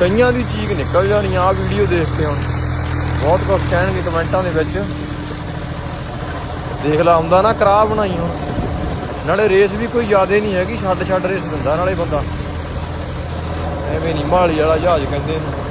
ਕਈਆਂ ਦੀ ਚੀਕ ਨਿਕਲ ਜਾਣੀ ਆ ਵੀਡੀਓ ਦੇਖ ਕੇ ਹੁਣ। ਬਹੁਤ ਕੁਝ ਕਹਿਣਗੇ ਕਮੈਂਟਾਂ ਦੇ ਵਿੱਚ। ਦੇਖ ਲਾ, ਆਉਂਦਾ ਨਾ ਕਰਾ ਬਣਾਈ ਹੁਣ ਨਾਲੇ ਰੇਸ ਵੀ ਕੋਈ ਜ਼ਿਆਦੇ ਨਹੀਂ ਹੈਗੀ ਛੱਡ ਛੱਡ ਰੇਸ ਦਿੰਦਾ ਨਾਲੇ ਬੰਦਾ। ਐਵੇਂ ਨਹੀਂ ਮਾਲੀ ਵਾਲਾ ਜਹਾਜ਼ ਕਹਿੰਦੇ ਇਹਨੂੰ।